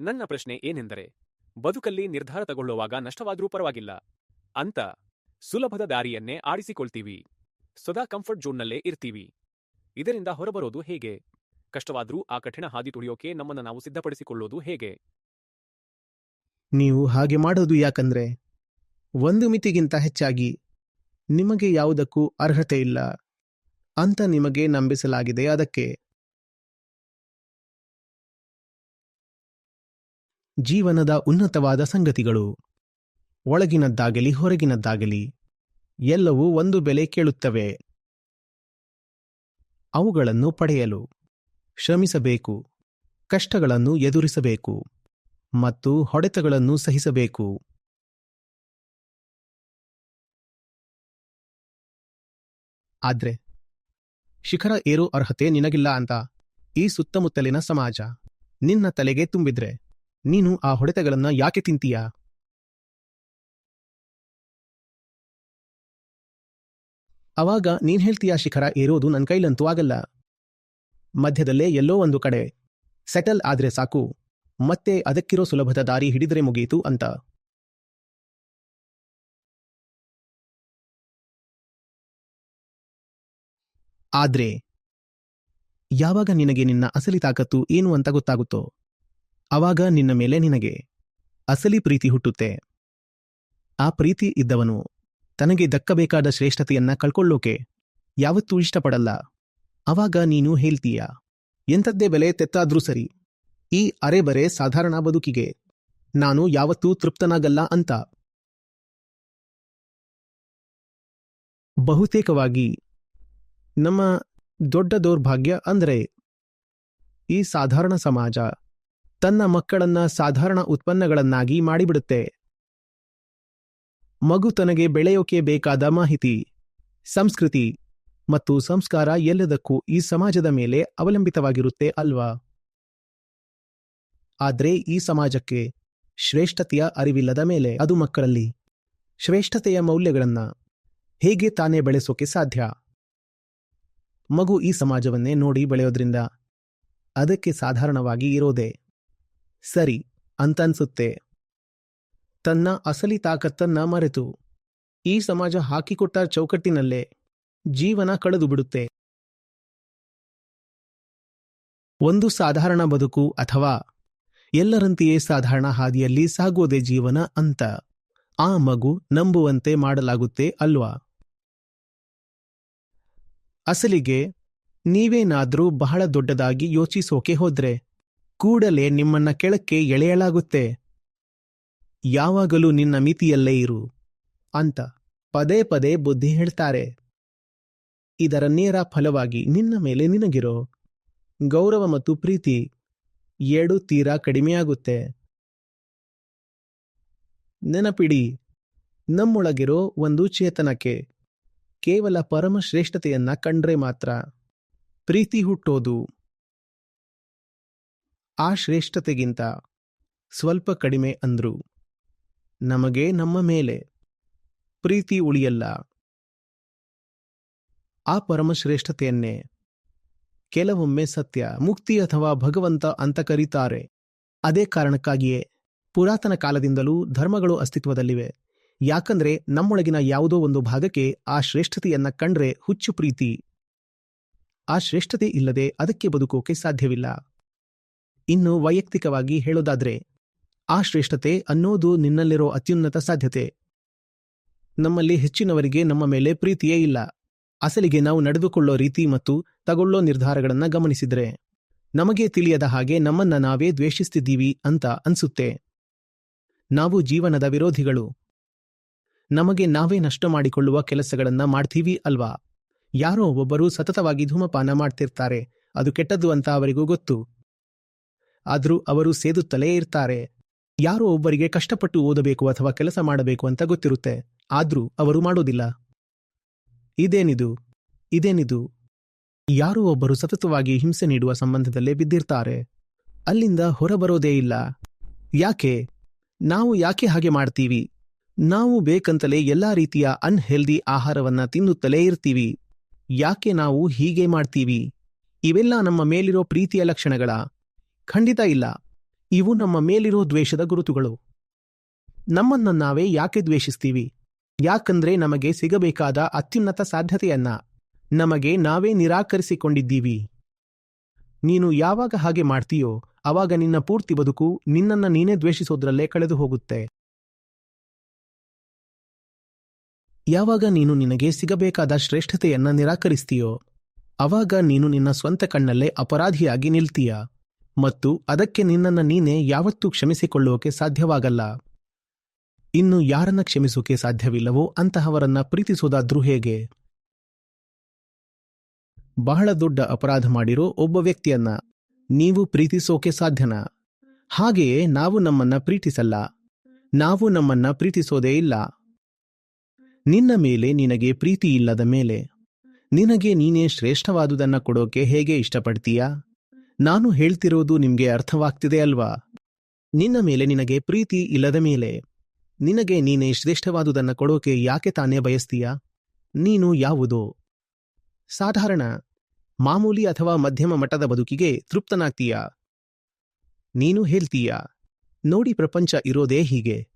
ನನ್ನ ಪ್ರಶ್ನೆ ಏನೆಂದರೆ, ಬದುಕಲ್ಲಿ ನಿರ್ಧಾರ ತಗೊಳ್ಳುವಾಗ ನಷ್ಟವಾದರೂ ಪರವಾಗಿಲ್ಲ. ಅಂತ ಸುಲಭದ ದಾರಿಯನ್ನೇ ಆಡಿಸಿಕೊಳ್ತೀವಿ ಸದಾ ಕಂಫರ್ಟ್ ಝೋನ್ನಲ್ಲೇ ಇರ್ತೀವಿ. ಇದರಿಂದ ಹೊರಬರೋದು ಹೇಗೆ? ಕಷ್ಟವಾದರೂ ಆ ಕಠಿಣ ಹಾದಿ ತುಳಿಯೋಕೆ ನಮ್ಮನ್ನ ನಾವು ಸಿದ್ಧಪಡಿಸಿಕೊಳ್ಳೋದು ಹೇಗೆ? ನೀವು ಹಾಗೆ ಮಾಡೋದು ಯಾಕಂದ್ರೆ, ಒಂದು ಮಿತಿಗಿಂತ ಹೆಚ್ಚಾಗಿ ನಿಮಗೆ ಯಾವುದಕ್ಕೂ ಅರ್ಹತೆ ಇಲ್ಲ ಅಂತ ನಿಮಗೆ ನಂಬಿಸಲಾಗಿದೆ. ಅದಕ್ಕೆ ಜೀವನದ ಉನ್ನತವಾದ ಸಂಗತಿಗಳು. ಒಳಗಿನದ್ದಾಗಲಿ ಹೊರಗಿನದ್ದಾಗಲಿ ಎಲ್ಲವೂ ಒಂದು ಬೆಲೆ ಕೇಳುತ್ತವೆ. ಅವುಗಳನ್ನು ಪಡೆಯಲು ಶ್ರಮಿಸಬೇಕು. ಕಷ್ಟಗಳನ್ನು ಎದುರಿಸಬೇಕು. ಮತ್ತು ಹೊಡೆತಗಳನ್ನು ಸಹಿಸಬೇಕು. ಆದ್ರೆ, ಶಿಖರ ಏರೋ ಅರ್ಹತೆ ನಿನಗಿಲ್ಲ ಅಂತ ಈ ಸುತ್ತಮುತ್ತಲಿನ ಸಮಾಜ ನಿನ್ನ ತಲೆಗೆ ತುಂಬಿದ್ರೆ. ನೀನು ಆ ಹೊಡೆತಗಳನ್ನ ಯಾಕೆ ತಿಂತೀಯಾ? ಅವಾಗ ನೀನ್ ಹೇಳ್ತೀಯ ಶಿಖರ, ಏರೋದು ನನ್ನ ಕೈಲಂತೂ ಆಗಲ್ಲ. ಮಧ್ಯದಲ್ಲೇ ಎಲ್ಲೋ ಒಂದು ಕಡೆ. ಸೆಟಲ್ ಆದ್ರೆ ಸಾಕು. ಮತ್ತೆ ಅದಕ್ಕಿರೋ ಸುಲಭದ ದಾರಿ ಹಿಡಿದ್ರೆ ಮುಗೀತು ಅಂತ. ಆದ್ರೆ, ಯಾವಾಗ ನಿನಗೆ ನಿನ್ನ ಅಸಲಿ ತಾಕತ್ತು ಏನು ಅಂತ ಗೊತ್ತಾಗುತ್ತೋ? ಅವಾಗ ನಿನ್ನ ಮೇಲೆ ನಿನಗೆ ಅಸಲಿ ಪ್ರೀತಿ ಹುಟ್ಟುತ್ತೆ. ಆ ಪ್ರೀತಿ ಇದ್ದವನು ತನಗೆ ದಕ್ಕಬೇಕಾದ ಶ್ರೇಷ್ಠತೆಯನ್ನ ಕಳ್ಕೊಳ್ಳೋಕೆ ಯಾವತ್ತೂ ಇಷ್ಟಪಡಲ್ಲ. ಅವಾಗ ನೀನು ಹೇಳ್ತೀಯ, ಎಂಥದ್ದೇ ಬೆಲೆ ತೆತ್ತಾದ್ರೂ ಸರಿ, ಈ ಅರೆಬರೆ ಸಾಧಾರಣ ಬದುಕಿಗೆ ನಾನು ಯಾವತ್ತೂ ತೃಪ್ತನಾಗಲ್ಲ ಅಂತ. ಬಹುತೇಕವಾಗಿ ನಮ್ಮ ದೊಡ್ಡ ದೌರ್ಭಾಗ್ಯ ಅಂದ್ರೆ ಈ ಸಾಧಾರಣ ಸಮಾಜ ತನ್ನ ಮಕ್ಕಳನ್ನ ಸಾಧಾರಣ ಉತ್ಪನ್ನಗಳನ್ನಾಗಿ ಮಾಡಿಬಿಡುತ್ತೆ. ಮಗು ತನಗೆ ಬೆಳೆಯೋಕೆ ಬೇಕಾದ ಮಾಹಿತಿ, ಸಂಸ್ಕೃತಿ ಮತ್ತು ಸಂಸ್ಕಾರ ಎಲ್ಲದಕ್ಕೂ ಈ ಸಮಾಜದ ಮೇಲೆ ಅವಲಂಬಿತವಾಗಿರುತ್ತೆ ಅಲ್ವಾ? ಆದ್ರೆ ಈ ಸಮಾಜಕ್ಕೆ ಶ್ರೇಷ್ಠತೆಯ ಅರಿವಿಲ್ಲದ ಮೇಲೆ ಅದು ಮಕ್ಕಳಲ್ಲಿ ಶ್ರೇಷ್ಠತೆಯ ಮೌಲ್ಯಗಳನ್ನ ಹೇಗೆ ತಾನೇ ಬೆಳೆಸೋಕೆ ಸಾಧ್ಯ? ಮಗು ಈ ಸಮಾಜವನ್ನೇ ನೋಡಿ ಬೆಳೆಯೋದ್ರಿಂದ ಅದಕ್ಕೆ ಸಾಧಾರಣವಾಗಿ ಇರೋದೇ ಸರಿ ಅಂತನ್ಸುತ್ತೆ. ತನ್ನ ಅಸಲಿ ತಾಕತ್ತನ್ನ ಮರೆತು. ಈ ಸಮಾಜ ಹಾಕಿಕೊಟ್ಟ ಚೌಕಟ್ಟಿನಲ್ಲೇ ಜೀವನ ಕಳೆದು ಬಿಡುತ್ತೆ. ಒಂದು ಸಾಧಾರಣ ಬದುಕು ಅಥವಾ ಎಲ್ಲರಂತೆಯೇ ಸಾಧಾರಣ ಹಾದಿಯಲ್ಲಿ ಸಾಗೋದೆ ಜೀವನ ಅಂತ ಆ ಮಗು ನಂಬುವಂತೆ ಮಾಡಲಾಗುತ್ತೆ ಅಲ್ವಾ? ಅಸಲಿಗೆ ನೀವೇನಾದ್ರೂ ಬಹಳ ದೊಡ್ಡದಾಗಿ ಯೋಚಿಸೋಕೆ ಹೋದ್ರೆ ಕೂಡಲೇ ನಿಮ್ಮನ್ನ ಕೆಳಕ್ಕೆ ಎಳೆಯಲಾಗುತ್ತೆ. ಯಾವಾಗಲೂ ನಿನ್ನ ಮಿತಿಯಲ್ಲೇ ಇರು, ಅಂತ ಪದೇ ಪದೇ ಬುದ್ಧಿ ಹೇಳ್ತಾರೆ. ಇದರ ನೇರ ಫಲವಾಗಿ ನಿನ್ನ ಮೇಲೆ ನಿನಗಿರೋ ಗೌರವ ಮತ್ತು ಪ್ರೀತಿ ಎರಡು ತೀರಾ ಕಡಿಮೆಯಾಗುತ್ತೆ. ನೆನಪಿಡಿ, ನಮ್ಮೊಳಗಿರೋ ಒಂದು ಚೇತನಕ್ಕೆ ಕೇವಲ ಪರಮಶ್ರೇಷ್ಠತೆಯನ್ನ ಕಂಡ್ರೆ ಮಾತ್ರ ಪ್ರೀತಿ ಹುಟ್ಟೋದು. ಆ ಶ್ರೇಷ್ಠತೆಗಿಂತ ಸ್ವಲ್ಪ ಕಡಿಮೆ ಅಂದ್ರು. ನಮಗೆ ನಮ್ಮ ಮೇಲೆ ಪ್ರೀತಿ ಉಳಿಯಲ್ಲ. ಆ ಪರಮಶ್ರೇಷ್ಠತೆಯನ್ನೇ ಕೆಲವೊಮ್ಮೆ ಸತ್ಯ, ಮುಕ್ತಿ ಅಥವಾ ಭಗವಂತ ಅಂತ ಕರೀತಾರೆ. ಅದೇ ಕಾರಣಕ್ಕಾಗಿಯೇ ಪುರಾತನ ಕಾಲದಿಂದಲೂ ಧರ್ಮಗಳು ಅಸ್ತಿತ್ವದಲ್ಲಿವೆ. ಯಾಕಂದ್ರೆ ನಮ್ಮೊಳಗಿನ ಯಾವುದೋ ಒಂದು ಭಾಗಕ್ಕೆ ಆ ಶ್ರೇಷ್ಠತೆಯನ್ನ ಕಂಡ್ರೆ ಹುಚ್ಚು ಪ್ರೀತಿ. ಆ ಶ್ರೇಷ್ಠತೆ ಇಲ್ಲದೆ ಅದಕ್ಕೆ ಬದುಕೋಕೆ ಸಾಧ್ಯವಿಲ್ಲ. ಇನ್ನು ವೈಯಕ್ತಿಕವಾಗಿ ಹೇಳೋದಾದ್ರೆ, ಆ ಶ್ರೇಷ್ಠತೆ ಅನ್ನೋದು ನಿನ್ನಲ್ಲಿರೋ ಅತ್ಯುನ್ನತ ಸಾಧ್ಯತೆ. ನಮ್ಮಲ್ಲಿ ಹೆಚ್ಚಿನವರಿಗೆ ನಮ್ಮ ಮೇಲೆ ಪ್ರೀತಿಯೇ ಇಲ್ಲ. ಅಸಲಿಗೆ ನಾವು ನಡೆದುಕೊಳ್ಳೋ ರೀತಿ ಮತ್ತು ತಗೊಳ್ಳೋ ನಿರ್ಧಾರಗಳನ್ನ ಗಮನಿಸಿದರೆ, ನಮಗೆ ತಿಳಿಯದ ಹಾಗೆ ನಮ್ಮನ್ನ ನಾವೇ ದ್ವೇಷಿಸ್ತಿದ್ದೀವಿ ಅಂತ ಅನ್ಸುತ್ತೆ. ನಾವು ಜೀವನದ ವಿರೋಧಿಗಳು. ನಮಗೆ ನಾವೇ ನಷ್ಟ ಮಾಡಿಕೊಳ್ಳುವ ಕೆಲಸಗಳನ್ನ ಮಾಡ್ತೀವಿ ಅಲ್ವಾ? ಯಾರೋ ಒಬ್ಬರು ಸತತವಾಗಿ ಧೂಮಪಾನ ಮಾಡ್ತಿರ್ತಾರೆ, ಅದು ಕೆಟ್ಟದ್ದು ಅಂತ ಅವರಿಗೂ ಗೊತ್ತು. ಆದ್ರೂ ಅವರು ಸೇದುತ್ತಲೇ ಇರ್ತಾರೆ. ಯಾರೋ ಒಬ್ಬರಿಗೆ ಕಷ್ಟಪಟ್ಟು ಓದಬೇಕು ಅಥವಾ ಕೆಲಸ ಮಾಡಬೇಕು ಅಂತ ಗೊತ್ತಿರುತ್ತೆ. ಆದ್ರೂ ಅವರು ಮಾಡೋದಿಲ್ಲ. ಇದೇನಿದು? ಇದೇನಿದು? ಯಾರೋ ಒಬ್ಬರು ಸತತವಾಗಿ ಹಿಂಸೆ ನೀಡುವ ಸಂಬಂಧದಲ್ಲೇ ಬಿದ್ದಿರ್ತಾರೆ. ಅಲ್ಲಿಂದ ಹೊರಬರೋದೇ ಇಲ್ಲ. ಯಾಕೆ? ನಾವು ಯಾಕೆ ಹಾಗೆ ಮಾಡ್ತೀವಿ? ನಾವು ಬೇಕಂತಲೇ ಎಲ್ಲಾ ರೀತಿಯ ಅನ್ಹೆಲ್ದಿ ಆಹಾರವನ್ನ ತಿನ್ನುತ್ತಲೇ ಇರ್ತೀವಿ. ಯಾಕೆ ನಾವು ಹೀಗೆ ಮಾಡ್ತೀವಿ? ಇವೆಲ್ಲ ನಮ್ಮ ಮೇಲಿರೋ ಪ್ರೀತಿಯ ಲಕ್ಷಣಗಳ? ಖಂಡಿತ ಇಲ್ಲ. ಇವು ನಮ್ಮ ಮೇಲಿರೋ ದ್ವೇಷದ ಗುರುತುಗಳು. ನಮ್ಮನ್ನ ನಾವೇ ಯಾಕೆ ದ್ವೇಷಿಸ್ತೀವಿ? ಯಾಕಂದ್ರೆ ನಮಗೆ ಸಿಗಬೇಕಾದ ಅತ್ಯುನ್ನತ ಸಾಧ್ಯತೆಯನ್ನ ನಮಗೆ ನಾವೇ ನಿರಾಕರಿಸಿಕೊಂಡಿದ್ದೀವಿ. ನೀನು ಯಾವಾಗ ಹಾಗೆ ಮಾಡ್ತೀಯೋ, ಅವಾಗ ನಿನ್ನ ಪೂರ್ತಿ ಬದುಕು ನಿನ್ನನ್ನ ನೀನೇ ದ್ವೇಷಿಸೋದ್ರಲ್ಲೇ ಕಳೆದು ಹೋಗುತ್ತೆ. ಯಾವಾಗ ನೀನು ನಿನಗೆ ಸಿಗಬೇಕಾದ ಶ್ರೇಷ್ಠತೆಯನ್ನ ನಿರಾಕರಿಸ್ತೀಯೋ, ಅವಾಗ ನೀನು ನಿನ್ನ ಸ್ವಂತ ಕಣ್ಣಲ್ಲೇ ಅಪರಾಧಿಯಾಗಿ ನಿಲ್ತೀಯ. ಮತ್ತು ಅದಕ್ಕೆ ನಿನ್ನನ್ನ ನೀನೇ ಯಾವತ್ತೂ ಕ್ಷಮಿಸಿಕೊಳ್ಳುವಕ್ಕೆ ಸಾಧ್ಯವಾಗಲ್ಲ. ಇನ್ನು ಯಾರನ್ನ ಕ್ಷಮಿಸೋಕೆ ಸಾಧ್ಯವಿಲ್ಲವೋ ಅಂತಹವರನ್ನ ಪ್ರೀತಿಸೋದಾದ್ರೂ ಹೇಗೆ? ಬಹಳ ದೊಡ್ಡ ಅಪರಾಧ ಮಾಡಿರೋ ಒಬ್ಬ ವ್ಯಕ್ತಿಯನ್ನ ನೀವು ಪ್ರೀತಿಸೋಕೆ ಸಾಧ್ಯನಾ? ಹಾಗೆಯೇ ನಾವು ನಮ್ಮನ್ನ ಪ್ರೀತಿಸಲ್ಲ. ನಾವು ನಮ್ಮನ್ನ ಪ್ರೀತಿಸೋದೇ ಇಲ್ಲ. ನಿನ್ನ ಮೇಲೆ ನಿನಗೆ ಪ್ರೀತಿ ಇಲ್ಲದ ಮೇಲೆ. ನಿನಗೆ ನೀನೇ ಶ್ರೇಷ್ಠವಾದುದನ್ನ ಕೊಡೋಕೆ ಹೇಗೆ ಇಷ್ಟಪಡ್ತೀಯಾ? ನಾನು ಹೇಳ್ತಿರೋದು ನಿಮ್ಗೆ ಅರ್ಥವಾಗ್ತಿದೆ ಅಲ್ವಾ? ನಿನ್ನ ಮೇಲೆ ನಿನಗೆ ಪ್ರೀತಿ ಇಲ್ಲದ ಮೇಲೆ. ನಿನಗೆ ನೀನೇ ಶ್ರೇಷ್ಠವಾದುದನ್ನ ಕೊಡೋಕೆ ಯಾಕೆ ತಾನೇ ಬಯಸ್ತೀಯಾ? ನೀನು ಯಾವುದೋ? ಸಾಧಾರಣ, ಮಾಮೂಲಿ ಅಥವಾ ಮಧ್ಯಮ ಮಟ್ಟದ ಬದುಕಿಗೆ ತೃಪ್ತನಾಗ್ತೀಯಾ? ನೀನು ಹೇಳ್ತೀಯಾ? ನೋಡಿ ಪ್ರಪಂಚ ಇರೋದೇ ಹೀಗೆ.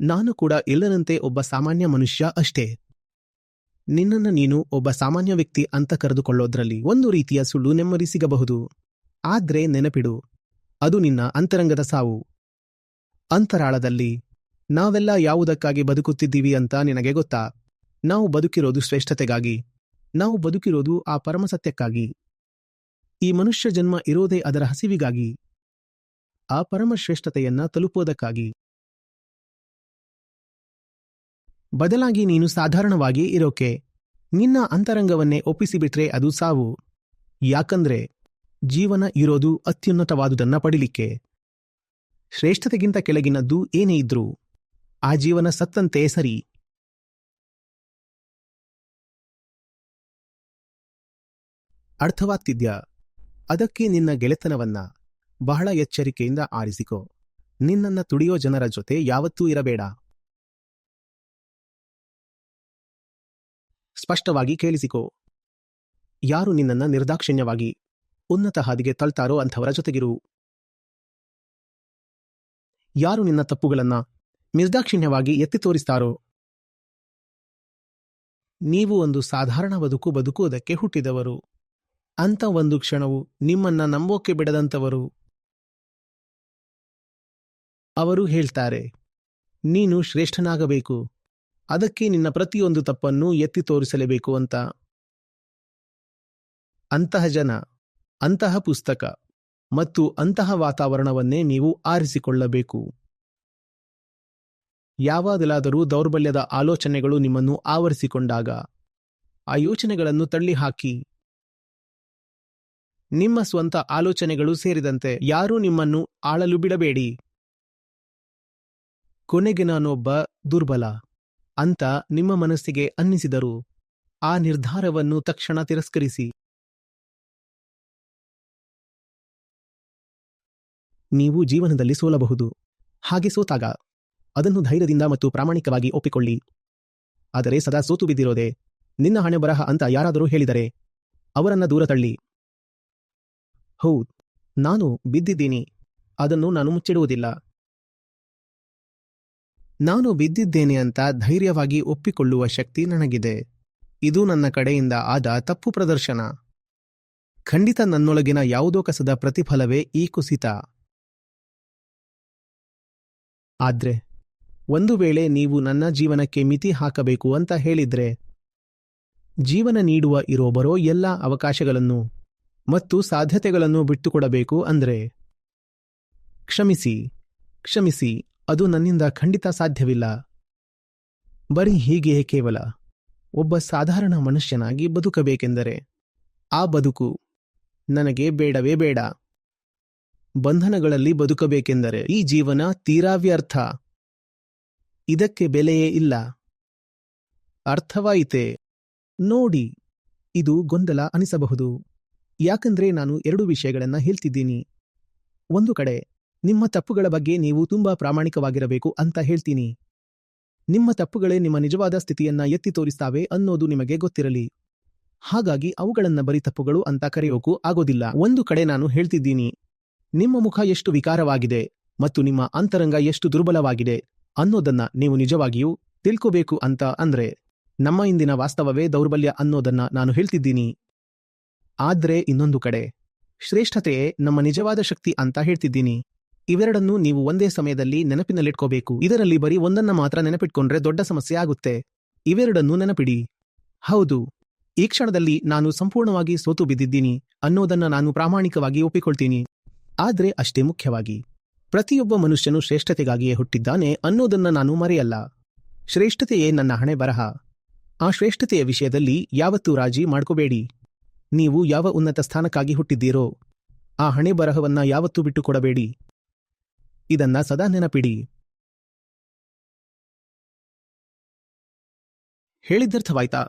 ನಾನು ಕೂಡ ಎಲ್ಲರಂತೆ ಒಬ್ಬ ಸಾಮಾನ್ಯ ಮನುಷ್ಯ ಅಷ್ಟೇ. ನಿನ್ನನ್ನ ನೀನು ಒಬ್ಬ ಸಾಮಾನ್ಯ ವ್ಯಕ್ತಿ ಅಂತ ಕರೆದುಕೊಳ್ಳೋದ್ರಲ್ಲಿ ಒಂದು ರೀತಿಯ ಸುಳ್ಳು ನೆಮ್ಮದಿ ಸಿಗಬಹುದು ಆದ್ರೆ ನೆನಪಿಡು, ಅದು ನಿನ್ನ ಅಂತರಂಗದ ಸಾವು. ಅಂತರಾಳದಲ್ಲಿ, ನಾವೆಲ್ಲ ಯಾವುದಕ್ಕಾಗಿ ಬದುಕುತ್ತಿದ್ದೀವಿ ಅಂತ ನಿನಗೆ ಗೊತ್ತಾ? ನಾವು ಬದುಕಿರೋದು ಶ್ರೇಷ್ಠತೆಗಾಗಿ, ನಾವು ಬದುಕಿರೋದು ಆ ಪರಮಸತ್ಯಕ್ಕಾಗಿ. ಈ ಮನುಷ್ಯ ಜನ್ಮ ಇರೋದೇ ಅದರ ಹಸಿವಿಗಾಗಿ, ಆ ಪರಮಶ್ರೇಷ್ಠತೆಯನ್ನ ತಲುಪೋದಕ್ಕಾಗಿ. ಬದಲಾಗಿ ನೀನು ಸಾಧಾರಣವಾಗಿ ಇರೋಕೆ, ನಿನ್ನ ಅಂತರಂಗವನ್ನೇ ಒಪ್ಪಿಸಿಬಿಟ್ರೆ ಅದು ಸಾವು. ಯಾಕಂದ್ರೆ, ಜೀವನ ಇರೋದು ಅತ್ಯುನ್ನತವಾದುದನ್ನ ಪಡಿಲಿಕ್ಕೆ. ಶ್ರೇಷ್ಠತೆಗಿಂತ ಕೆಳಗಿನದ್ದು ಏನೇ ಇದ್ರೂ, ಆ ಜೀವನ ಸತ್ತಂತೆ ಸರಿ. ಅರ್ಥವಾಗ್ತಿದ್ಯಾ? ಅದಕ್ಕೆ ನಿನ್ನ ಗೆಳೆತನವನ್ನ ಬಹಳ ಎಚ್ಚರಿಕೆಯಿಂದ ಆರಿಸಿಕೊ. ನಿನ್ನನ್ನ ತುಡಿಯೋ ಜನರ ಜೊತೆ ಯಾವತ್ತೂ ಇರಬೇಡ. ಸ್ಪಷ್ಟವಾಗಿ ಕೇಳಿಸಿಕೊ. ಯಾರು ನಿನ್ನನ್ನ ನಿರ್ದಾಕ್ಷಿಣ್ಯವಾಗಿ, ಉನ್ನತ ಹಾದಿಗೆ ತಳ್ತಾರೋ ಅಂಥವರ ಜೊತೆಗಿರು. ಯಾರು ನಿನ್ನ ತಪ್ಪುಗಳನ್ನು ನಿರ್ದಾಕ್ಷಿಣ್ಯವಾಗಿ ಎತ್ತಿ ತೋರಿಸ್ತಾರೋ. ನೀವು ಒಂದು ಸಾಧಾರಣ ಬದುಕು ಬದುಕುವುದಕ್ಕೆ ಹುಟ್ಟಿದವರು. ಅಂತ ಒಂದು ಕ್ಷಣವು ನಿಮ್ಮನ್ನ ನಂಬೋಕೆ ಬಿಡದಂತವರು ಅವರು ಹೇಳ್ತಾರೆ, ನೀನು ಶ್ರೇಷ್ಠನಾಗಬೇಕು. ಅದಕ್ಕೆ ನಿನ್ನ ಪ್ರತಿಯೊಂದು ತಪ್ಪನ್ನು ಎತ್ತಿ ತೋರಿಸಲೇಬೇಕು ಅಂತ. ಅಂತಹ ಜನ, ಅಂತಹ ಪುಸ್ತಕ ಮತ್ತು ಅಂತಹ ವಾತಾವರಣವನ್ನೇ ನೀವು ಆರಿಸಿಕೊಳ್ಳಬೇಕು. ಯಾವಾಗಲಾದರೂ ದೌರ್ಬಲ್ಯದ ಆಲೋಚನೆಗಳು ನಿಮ್ಮನ್ನು ಆವರಿಸಿಕೊಂಡಾಗ, ಆ ಯೋಚನೆಗಳನ್ನು ತಳ್ಳಿಹಾಕಿ. ನಿಮ್ಮ ಸ್ವಂತ ಆಲೋಚನೆಗಳು ಸೇರಿದಂತೆ ಯಾರೂ ನಿಮ್ಮನ್ನು ಆಳಲು ಬಿಡಬೇಡಿ. ಕೊನೆಗೆ ನಾನೊಬ್ಬ ದುರ್ಬಲ. ಅಂತ ನಿಮ್ಮ ಮನಸ್ಸಿಗೆ ಅನ್ನಿಸಿದರು. ಆ ನಿರ್ಧಾರವನ್ನು ತಕ್ಷಣ ತಿರಸ್ಕರಿಸಿ. ನೀವು ಜೀವನದಲ್ಲಿ ಸೋಲಬಹುದು. ಹಾಗೆ ಸೋತಾಗ. ಅದನ್ನು ಧೈರ್ಯದಿಂದ ಮತ್ತು ಪ್ರಾಮಾಣಿಕವಾಗಿ ಒಪ್ಪಿಕೊಳ್ಳಿ. ಆದರೆ ಸದಾ ಸೋತು ಬಿದ್ದಿರೋದೆ. ನಿನ್ನ ಹಣೆ ಬರಹ ಅಂತ ಯಾರಾದರೂ ಹೇಳಿದರೆ. ಅವರನ್ನ ದೂರ ತಳ್ಳಿ. ಹೌದ್. ನಾನು ಬಿದ್ದಿದ್ದೀನಿ. ಅದನ್ನು ನಾನು ಮುಚ್ಚಿಡುವುದಿಲ್ಲ. ನಾನು ಬಿದ್ದಿದ್ದೇನೆ ಅಂತ ಧೈರ್ಯವಾಗಿ ಒಪ್ಪಿಕೊಳ್ಳುವ ಶಕ್ತಿ ನನಗಿದೆ. ಇದು ನನ್ನ ಕಡೆಯಿಂದ ಆದ ತಪ್ಪು ಪ್ರದರ್ಶನ. ಖಂಡಿತ ನನ್ನೊಳಗಿನ ಯಾವುದೋ ಕಸದ ಪ್ರತಿಫಲವೇ ಈ ಕುಸಿತ. ಆದ್ರೆ, ಒಂದು ವೇಳೆ ನೀವು ನನ್ನ ಜೀವನಕ್ಕೆ ಮಿತಿ ಹಾಕಬೇಕು ಅಂತ ಹೇಳಿದ್ರೆ, ಜೀವನ ನೀಡುವ ಇರೋ ಬರೋ ಎಲ್ಲ ಅವಕಾಶಗಳನ್ನು ಮತ್ತು ಸಾಧ್ಯತೆಗಳನ್ನು ಬಿಟ್ಟುಕೊಡಬೇಕು ಅಂದ್ರೆ, ಕ್ಷಮಿಸಿ ಕ್ಷಮಿಸಿ. ಅದು ನನ್ನಿಂದ ಖಂಡಿತ ಸಾಧ್ಯವಿಲ್ಲ. ಬರೀ ಹೀಗೆಯೇ ಕೇವಲ ಒಬ್ಬ ಸಾಧಾರಣ ಮನುಷ್ಯನಾಗಿ ಬದುಕಬೇಕೆಂದರೆ ಆ ಬದುಕು ನನಗೆ ಬೇಡವೇ ಬೇಡ. ಬಂಧನಗಳಲ್ಲಿ ಬದುಕಬೇಕೆಂದರೆ ಈ ಜೀವನ ತೀರಾ ವ್ಯರ್ಥ. ಇದಕ್ಕೆ ಬೆಲೆಯೇ ಇಲ್ಲ. ಅರ್ಥವಾಯಿತೆ? ನೋಡಿ, ಇದು ಗೊಂದಲ ಅನಿಸಬಹುದು. ಯಾಕಂದ್ರೆ ನಾನು ಎರಡು ವಿಷಯಗಳನ್ನು ಹೇಳ್ತಿದ್ದೀನಿ. ಒಂದು ಕಡೆ ನಿಮ್ಮ ತಪ್ಪುಗಳ ಬಗ್ಗೆ ನೀವು ತುಂಬಾ ಪ್ರಾಮಾಣಿಕವಾಗಿರಬೇಕು ಅಂತ ಹೇಳ್ತೀನಿ. ನಿಮ್ಮ ತಪ್ಪುಗಳೇ ನಿಮ್ಮ ನಿಜವಾದ ಸ್ಥಿತಿಯನ್ನ ಎತ್ತಿ ತೋರಿಸ್ತಾವೆ ಅನ್ನೋದು ನಿಮಗೆ ಗೊತ್ತಿರಲಿ. ಹಾಗಾಗಿ ಅವುಗಳನ್ನ ಬರೀ ತಪ್ಪುಗಳು ಅಂತ ಕರೆಯೋಕು ಆಗೋದಿಲ್ಲ. ಒಂದು ಕಡೆ ನಾನು ಹೇಳ್ತಿದ್ದೀನಿ. ನಿಮ್ಮ ಮುಖ ಎಷ್ಟು ವಿಕಾರವಾಗಿದೆ ಮತ್ತು ನಿಮ್ಮ ಅಂತರಂಗ ಎಷ್ಟು ದುರ್ಬಲವಾಗಿದೆ ಅನ್ನೋದನ್ನ ನೀವು ನಿಜವಾಗಿಯೂ ತಿಳ್ಕೋಬೇಕು ಅಂತ ಅಂದ್ರೆ ನಮ್ಮ ಇಂದಿನ ವಾಸ್ತವವೇ ದೌರ್ಬಲ್ಯ ಅನ್ನೋದನ್ನ ನಾನು ಹೇಳ್ತಿದ್ದೀನಿ. ಆದ್ರೆ ಇನ್ನೊಂದು ಕಡೆ ಶ್ರೇಷ್ಠತೆಯೇ ನಮ್ಮ ನಿಜವಾದ ಶಕ್ತಿ ಅಂತ ಹೇಳ್ತಿದ್ದೀನಿ. ಇವೆರಡನ್ನೂ ನೀವು ಒಂದೇ ಸಮಯದಲ್ಲಿ ನೆನಪಿನಲ್ಲಿಟ್ಕೋಬೇಕು. ಇದರಲ್ಲಿ ಬರೀ ಒಂದನ್ನ ಮಾತ್ರ ನೆನಪಿಟ್ಕೊಂಡ್ರೆ ದೊಡ್ಡ ಸಮಸ್ಯೆ ಆಗುತ್ತೆ. ಇವೆರಡನ್ನೂ ನೆನಪಿಡಿ. ಹೌದು. ಈ ಕ್ಷಣದಲ್ಲಿ ನಾನು ಸಂಪೂರ್ಣವಾಗಿ ಸೋತು ಬಿದ್ದಿದ್ದೀನಿ ಅನ್ನೋದನ್ನ ನಾನು ಪ್ರಾಮಾಣಿಕವಾಗಿ ಒಪ್ಪಿಕೊಳ್ತೀನಿ. ಆದ್ರೆ ಅಷ್ಟೇ ಮುಖ್ಯವಾಗಿ, ಪ್ರತಿಯೊಬ್ಬ ಮನುಷ್ಯನು ಶ್ರೇಷ್ಠತೆಗಾಗಿಯೇ ಹುಟ್ಟಿದ್ದಾನೆ ಅನ್ನೋದನ್ನ ನಾನು ಮರೆಯಲ್ಲ. ಶ್ರೇಷ್ಠತೆಯೇ ನನ್ನ ಹಣೆ ಬರಹ. ಆ ಶ್ರೇಷ್ಠತೆಯ ವಿಷಯದಲ್ಲಿ ಯಾವತ್ತೂ ರಾಜಿ ಮಾಡ್ಕೋಬೇಡಿ. ನೀವು ಯಾವ ಉನ್ನತ ಸ್ಥಾನಕ್ಕಾಗಿ ಹುಟ್ಟಿದ್ದೀರೋ, ಆ ಹಣೆ ಬರಹವನ್ನ ಯಾವತ್ತೂ ಬಿಟ್ಟುಕೊಡಬೇಡಿ. ಇದನ್ನ ಸದಾ ನೆನಪಿಡಿ. ಹೇಳಿದ್ದರ್ಥವಾಯ್ತಾ